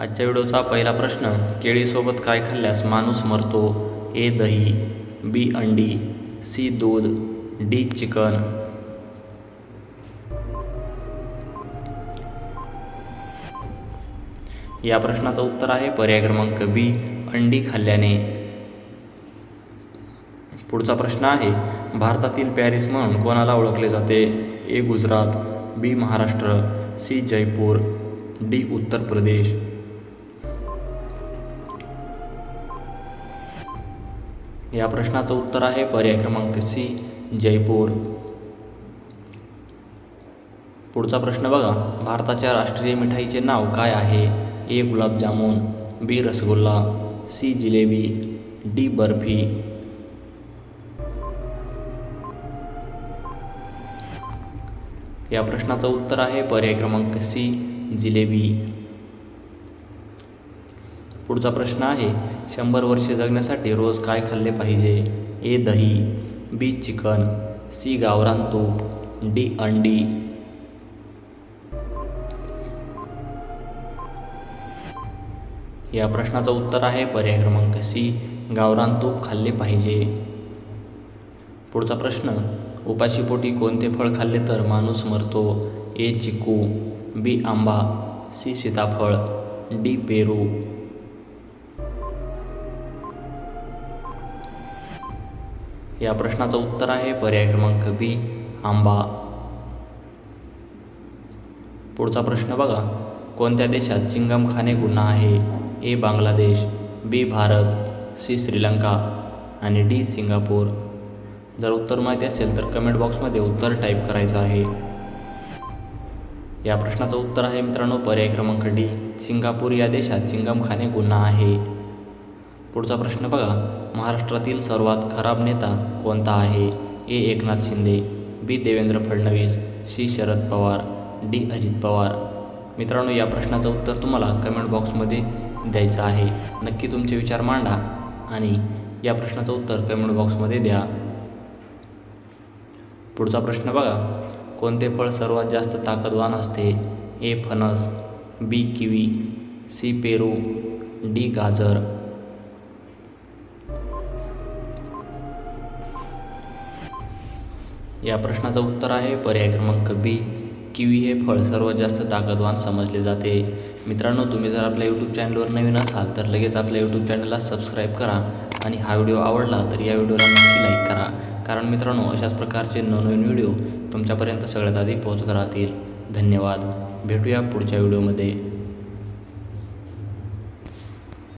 आजच्या व्हिडिओचा पहिला प्रश्न केळीसोबत काय खाल्ल्यास माणूस मरतो? ए दही बी अंडी सी दूध डी चिकन. या प्रश्नाचं उत्तर आहे पर्याय क्रमांक बी अंडी खाल्ल्याने. पुढचा प्रश्न आहे भारतातील पॅरिस म्हणून कोणाला ओळखले जाते? A Gujarat B Maharashtra C Jaipur D Uttar Pradesh. या प्रश्नाचं उत्तर आहे पर्याय क्रमांक सी जयपूर. पुढचा प्रश्न बघा. भारताच्या राष्ट्रीय मिठाईचे नाव काय आहे? A gulab jamun B rasgulla C jalebi D barfi. या प्रश्नाचं उत्तर आहे पर्याय क्रमांक सी जिलेबी. पुढचा प्रश्न आहे शंभर वर्षे जगण्यासाठी रोज काय खाल्ले पाहिजे? ए दही बी चिकन सी गावरान तूप डी अंडी. या प्रश्नाचं उत्तर आहे पर्याय क्रमांक सी गावरान तूप खाल्ले पाहिजे. पुढचा प्रश्न उपाशीपोटी कोणते फळ खाल्ले तर माणूस मरतो? ए चिकू बी आंबा सी सीताफळ डी पेरू. या प्रश्नाचं उत्तर आहे. पर्याय क्रमांक बी आंबा. पुढचा प्रश्न बघा. कोणत्या देशात चिंगम खाणे गुन्हा आहे? A Bangladesh B Bharat C Sri Lanka आणि डी सिंगापूर. जर उत्तर माहिती असेल तर कमेंट बॉक्समध्ये उत्तर टाईप करायचं आहे. या प्रश्नाचं उत्तर आहे मित्रांनो. पर्याय क्रमांक डी सिंगापूर या देशात चिंगम खाणे गुन्हा आहे. पुढचा प्रश्न बघा. महाराष्ट्रातील सर्वात खराब नेता कोणता आहे? A. Eknath Shinde B. Devendra Fadnavis C. Sharad Pawar D. Ajit Pawar. मित्रांनो या प्रश्नाचं उत्तर तुम्हाला कमेंट बॉक्समध्ये द्यायचं आहे. नक्की तुमचे विचार मांडा आणि या प्रश्नाचं उत्तर कमेंट बॉक्समध्ये द्या. पुढचा प्रश्न बघा. कोणते फळ सर्वात जास्त ताकदवान असते? ए. फणस बी. Kiwi C. पेरू डी. गाजर. या प्रश्नाचं उत्तर आहे. पर्याय क्रमांक बी किवी हे फळ सर्वात जास्त ताकदवान समजले जाते. मित्रांनो तुम्ही जर आपल्या यूट्यूब चॅनलवर नवीन असाल तर लगेच आपल्या यूट्यूब चॅनलला सबस्क्राईब करा आणि हा व्हिडिओ आवडला तर या व्हिडिओला नक्की लाईक करा. कारण मित्रांनो अशाच प्रकारचे नवनवीन व्हिडिओ तुमच्यापर्यंत सगळ्यात आधी पोहोचत राहतील. धन्यवाद. भेटूया पुढच्या व्हिडिओमध्ये.